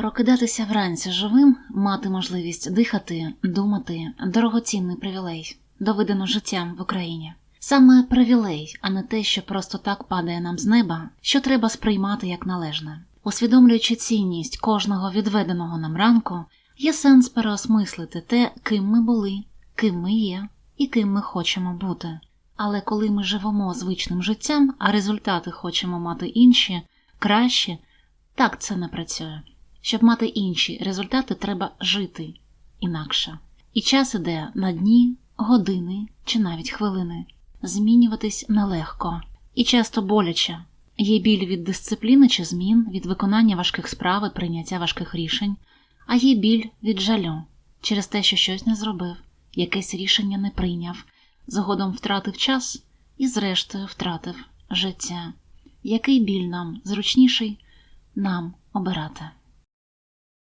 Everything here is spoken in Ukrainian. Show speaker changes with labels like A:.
A: Прокидатися вранці живим, мати можливість дихати, думати дорогоцінний привілей, доведено життям в Україні. Саме привілей, а не те, що просто так падає нам з неба, що треба сприймати як належне. Усвідомлюючи цінність кожного відведеного нам ранку, є сенс переосмислити те, ким ми були, ким ми є і ким ми хочемо бути. Але коли ми живемо звичним життям, а результати хочемо мати інші, кращі, так це не працює. Щоб мати інші результати, треба жити інакше. І час іде на дні, години чи навіть хвилини. Змінюватись нелегко і часто боляче. Є біль від дисципліни чи змін, від виконання важких справ і прийняття важких рішень, а є біль від жалю через те, що щось не зробив, якесь рішення не прийняв, згодом втратив час і, зрештою, втратив життя. Який біль нам зручніший нам обирати?